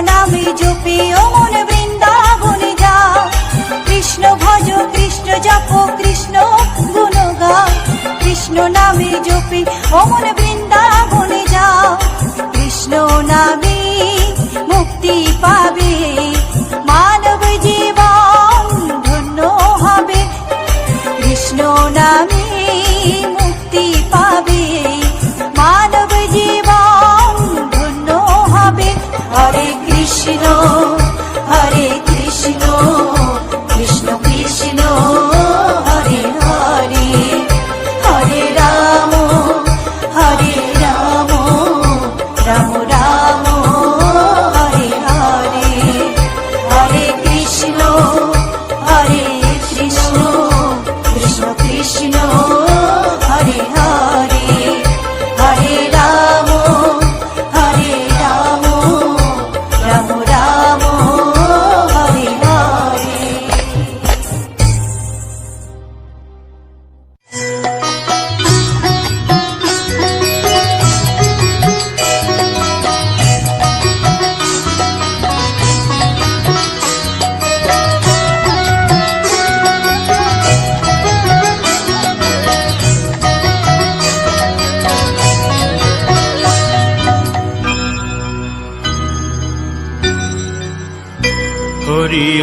নামি জপি, ও মন বৃন্দাবনে যাও। কৃষ্ণ ভজ, কৃষ্ণ জপ, কৃষ্ণ গুণ গাও। কৃষ্ণ নামি জপি, ও মন বৃন্দাবনে যাও। কৃষ্ণ নামি মুক্তি পাবে। Hari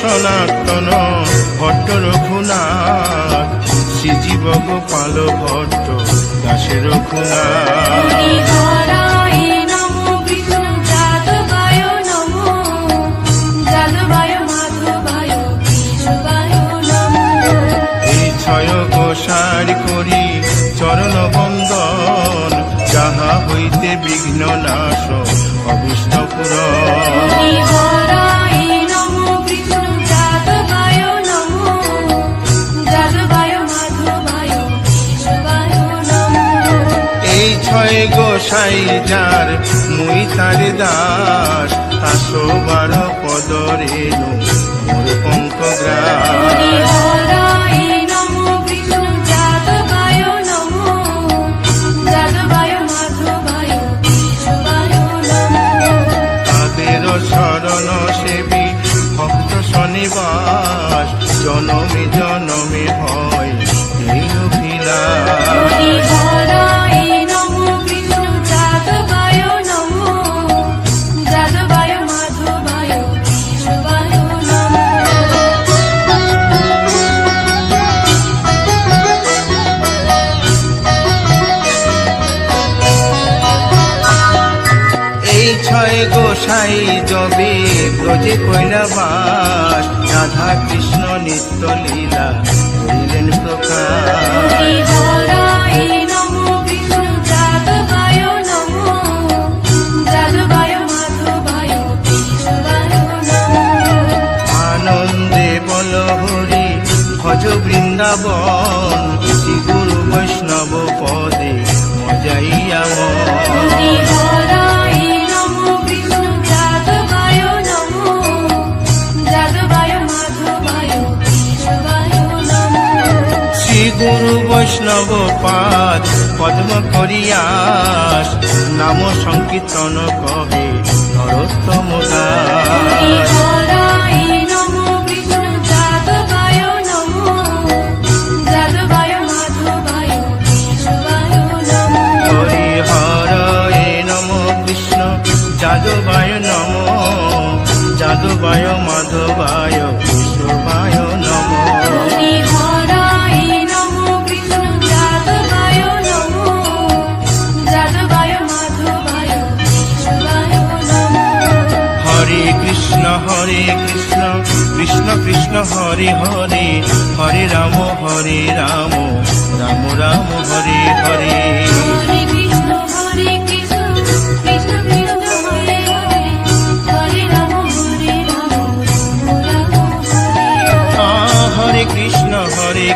সনাতন ভট্ট রঘুনাথ শ্রীজীব গোপাল ভট্ট দাসে রঘুনাথ গোসার করি চরণ বন্দন যাহা হইতে বিঘ্ন নাশ অবিষ্ট পুরন এই ছয় গোসাই যার, মুই তার দাস, আসো বার পদরে মোর শরণ সেবী, ভক্ত শনিবাস জনমে বল হরি ভজ বৃন্দাবন গুরু বৈষ্ণব পদে মজাইয়া শ্রী গুরু বৈষ্ণব পাদ পদ্ম করিয়াস নাম সংকীর্তন কবে নরোত্তম হরি মাধবায় নম। যাদবায় মাধবায় কেশবায় নমো। হরে কৃষ্ণ হরে কৃষ্ণ কৃষ্ণ কৃষ্ণ হরে হরে হরে রাম হরে রাম রাম রাম হরে হরে। হরে কৃষ্ণ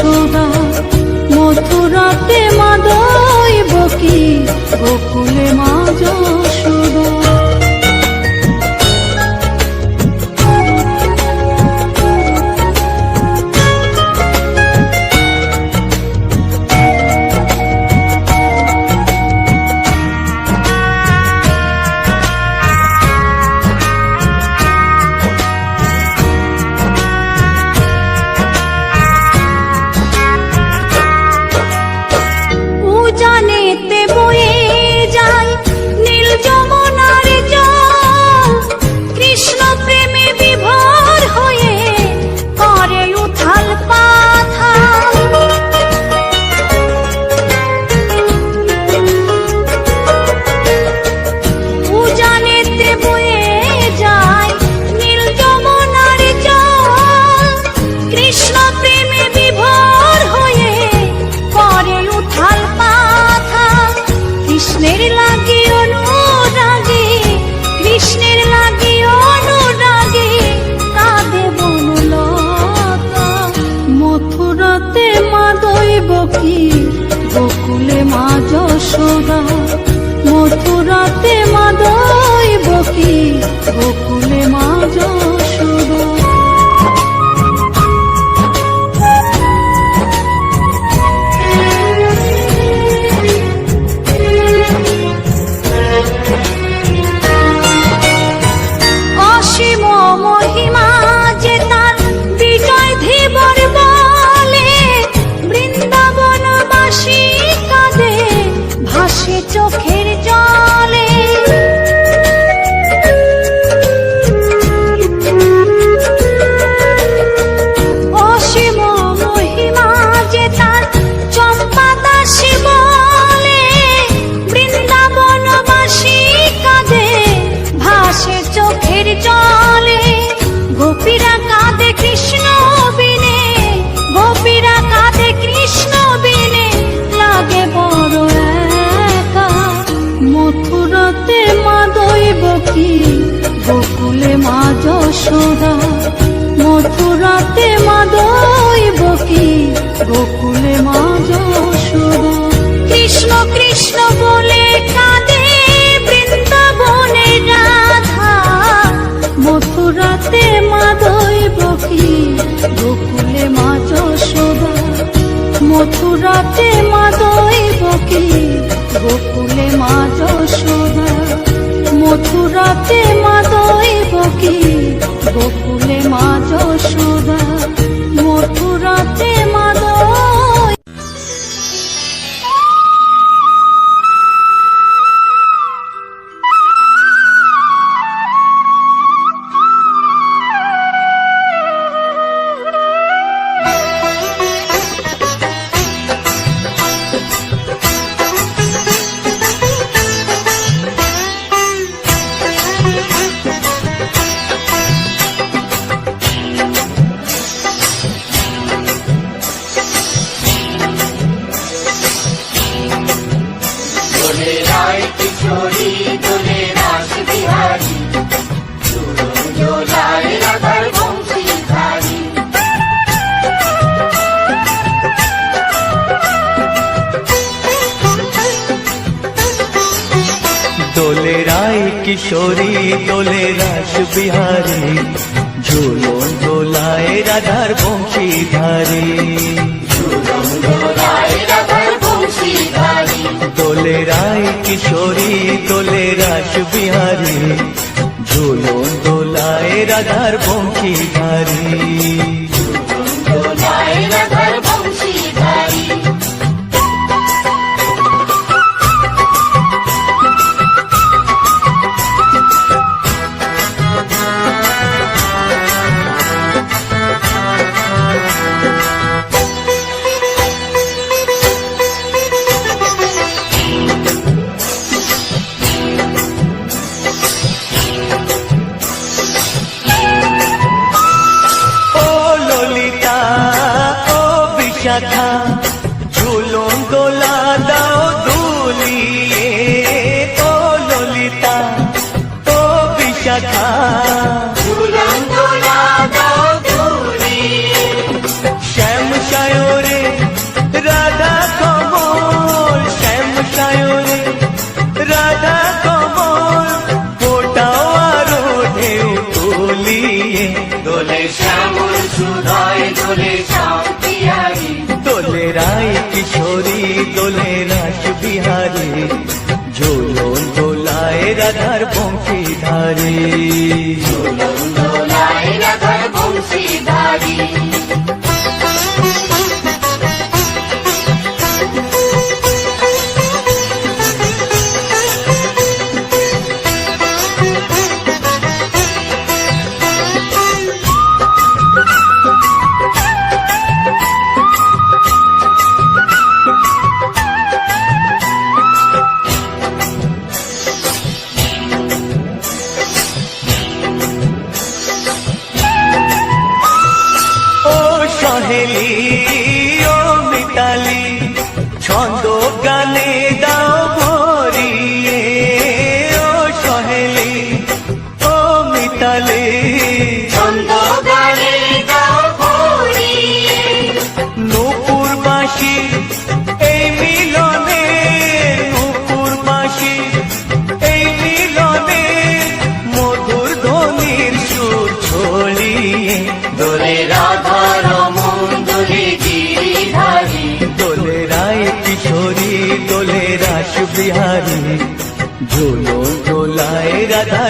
শোভা মথুরাতে মাদয় বকি গোকুলে মা সুধা, মথুরাতে মাদই বকি, গোকুলে মাদ সুধা কৃষ্ণ কৃষ্ণ বলে কাঁদে বৃন্দাবনে রাধা। মথুরাতে মাদই বকি, গোকুলে মাদ সুধা মথুরাতে মাদই বকি, গোকুলে মাদ সুধা মথুরাতে মাদই বকি গোকুলে মাঝ সুদা। বিহারী দোলায় রাধার বঙ্কি ধারী। রাধার বংশী ধারী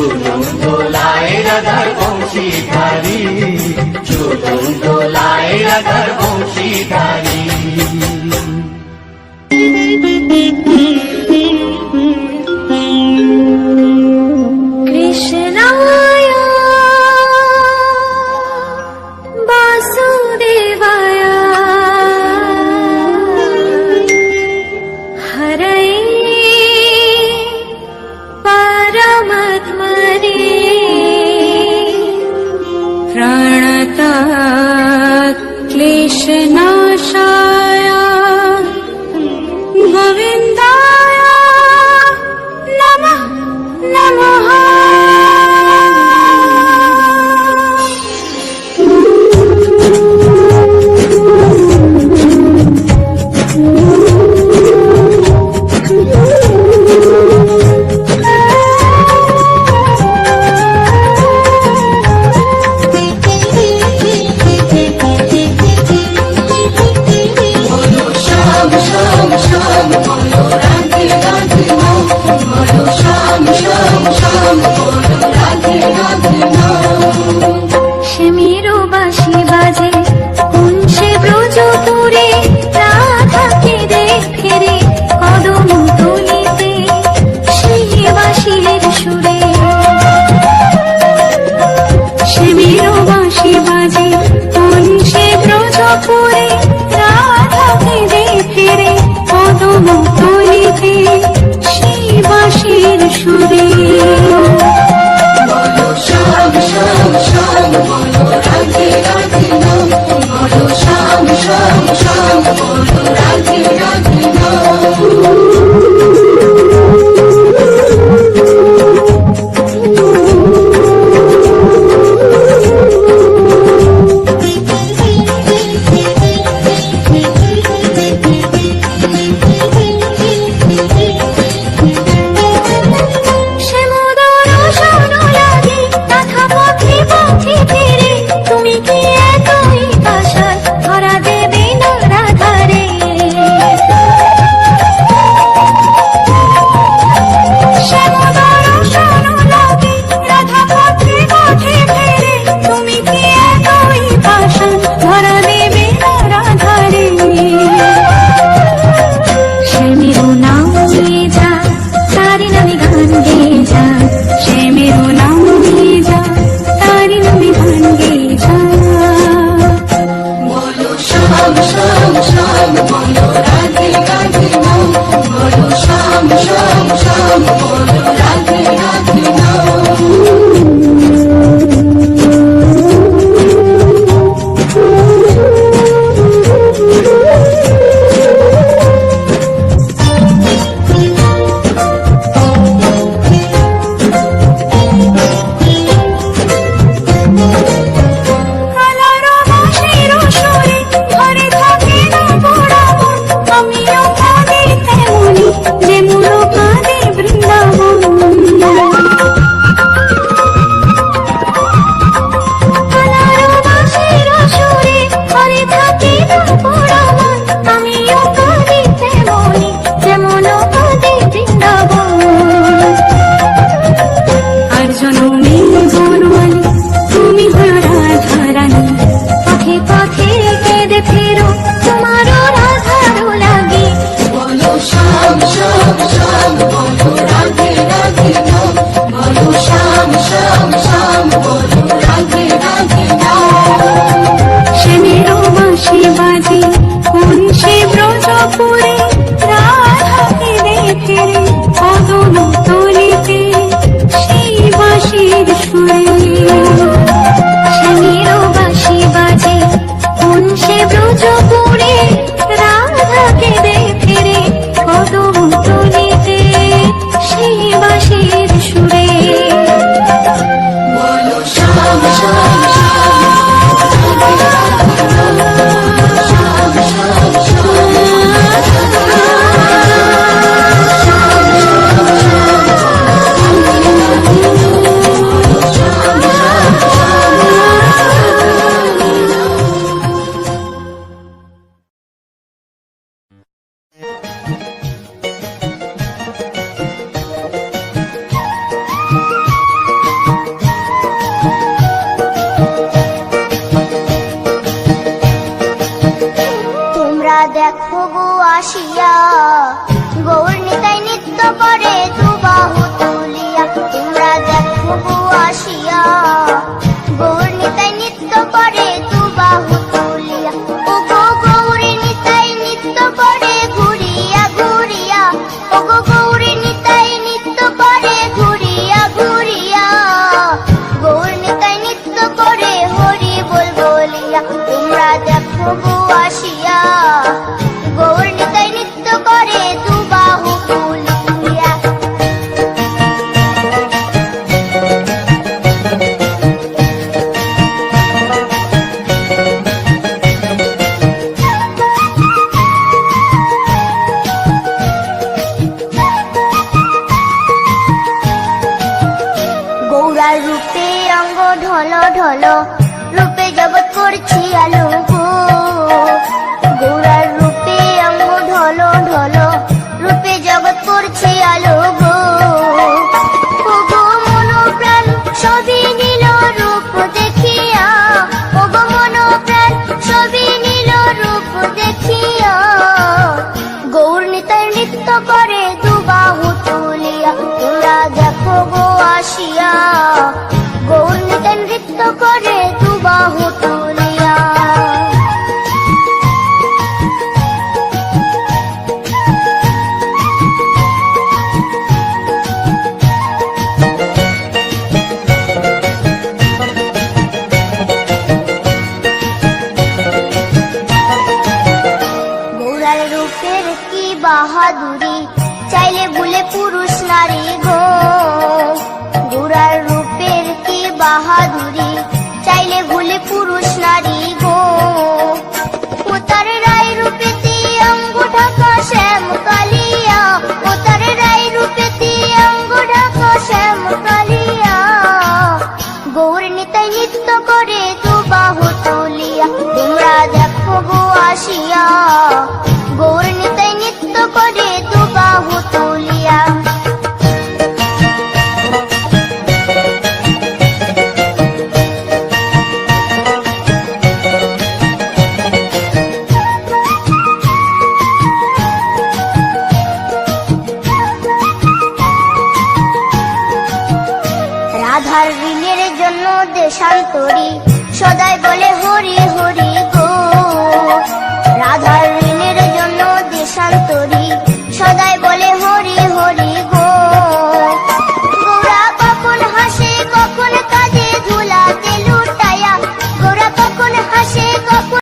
চলুন দোলায় রাধার বংশীধারী চলুন দোলায় রাধার বংশীধারী। কৃষ্ণ प्रणता क्लेशना 怎么？